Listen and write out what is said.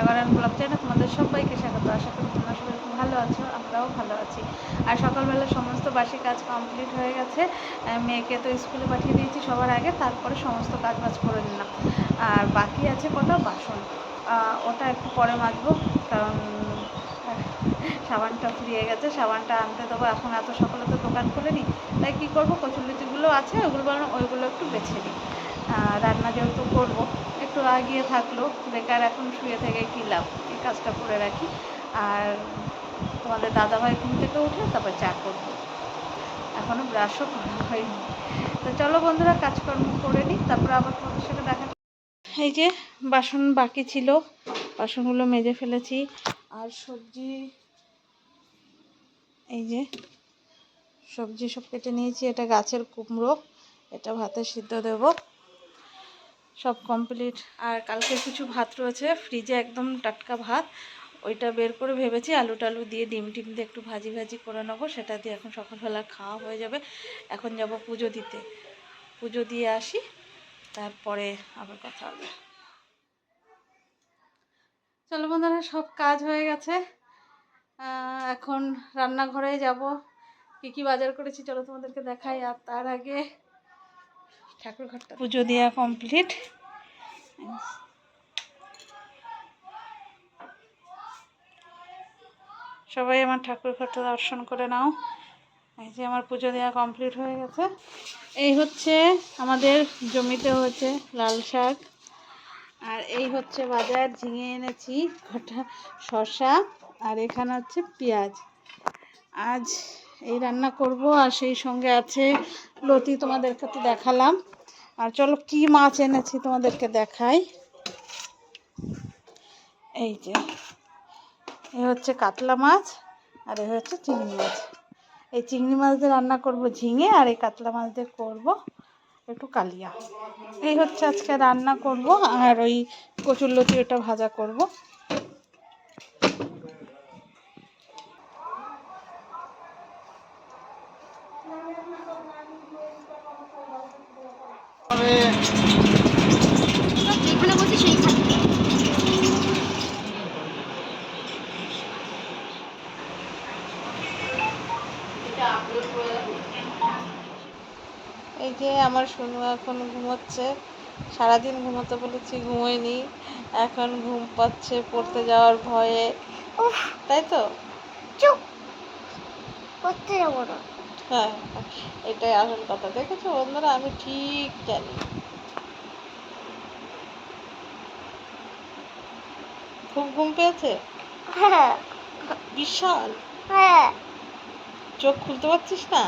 রান্নাঘরের blog channel তোমাদের সবাইকে স্বাগত। আশা করি তোমরা সবাই ভালো আছো, আমরাও ভালো আছি। আর সকালবেলা সমস্ত বাসি কাজ কমপ্লিট হয়ে গেছে। মেয়েকে তো স্কুলে পাঠিয়ে দিয়েছি সবার আগে, তারপরে সমস্ত কাজ বাজ করে নিলাম। আর বাকি আছে কটা? বাসন। ওটা একটু পরে মাজবো, কারণ সাবানটা ফুরিয়ে গেছে। সাবানটা আনতে দেবো, এখন এত সকালে তো দোকান খুলেনি তাই কী করব? কচুরলতিগুলো আছে ওইগুলো বরং ওইগুলো একটু বেছে নিই। রান্না যেহেতু করব একটু আগিয়ে থাকল, বেকার এখন শুয়ে থেকে কী লাভ? এই কাজটা করে রাখি। আর তোমাদের দাদাভাই ঘুম থেকে উঠে তারপর চা করব। এখনও ব্রাশও করা হয়নি। তো চলো বন্ধুরা, কাজকর্ম করে নিই, তারপর আবার তোমাদের সাথে দেখা এই যে বাসন বাকি ছিল, বাসনগুলো মেজে ফেলেছি। আর সবজি, এই যে সবজি সব কেটে নিয়েছি। এটা গাছের কুমড়ো, এটা ভাতে সিদ্ধ দেব। সব কমপ্লিট আর কালকে কিছু ভাত রয়েছে ফ্রিজে একদম টাটকা ভাত। ওইটা বের করে ভেবেছি আলু টালু দিয়ে ডিম টিম দিয়ে একটু ভাজি ভাজি করে নেব, সেটা দিয়ে এখন সকালবেলা খাওয়া হয়ে যাবে। এখন যাব পুজো দিতে। পুজো দিয়ে আসি, তারপরে আবার কথা হবে। চলো বন্ধুরা, সব কাজ হয়ে গেছে। এখন রান্নাঘরে যাব। কি কি বাজার করেছি চলো তোমাদেরকে দেখাই, আর তার আগে ঠাকুর ঘরটা পুজো দেওয়া কমপ্লিট সবাই আমার ঠাকুর ঘরটা দর্শন করে নাও। এই যে আমার পুজো দেওয়া কমপ্লিট হয়ে গেছে। এই হচ্ছে আমাদের জমিতে হচ্ছে লাল শাক। আর এই হচ্ছে বাজার, ঝিঙে এনেছি কটা শসা, আর এখানে হচ্ছে পেঁয়াজ। আজ এই রান্না করব, আর সেই সঙ্গে আছে লতি তোমাদেরকে তো দেখালাম। আর চলো কি মাছ এনেছি তোমাদেরকে দেখাই। এই যে এই হচ্ছে কাতলা মাছ, আর এ হচ্ছে চিংড়ি মাছ। এই চিংড়ি মাছ দিয়ে রান্না করব ঝিঙে, আর এই কাতলা মাছ দিয়ে করব একটু কালিয়া। এই হচ্ছে আজকে রান্না করব, আর ওই কচুর লতি ওটা ভাজা করব। এই যে আমার সোনু এখন ঘুমোচ্ছে। সারাদিন ঘুমোতে বলেছি ঘুমোয়নি। এখন ঘুম পাচ্ছে পড়তে যাওয়ার ভয়ে। তাই তো? চুপ করতে যাব না। হ্যাঁ এটাই আসল কথা। দেখেছ বন্ধুরা? আমি ঠিক জানি। খুব ঘুম পেয়েছে? হ্যাঁ। বিশাল। হ্যাঁ। চোখ খুলতে পারছিস না?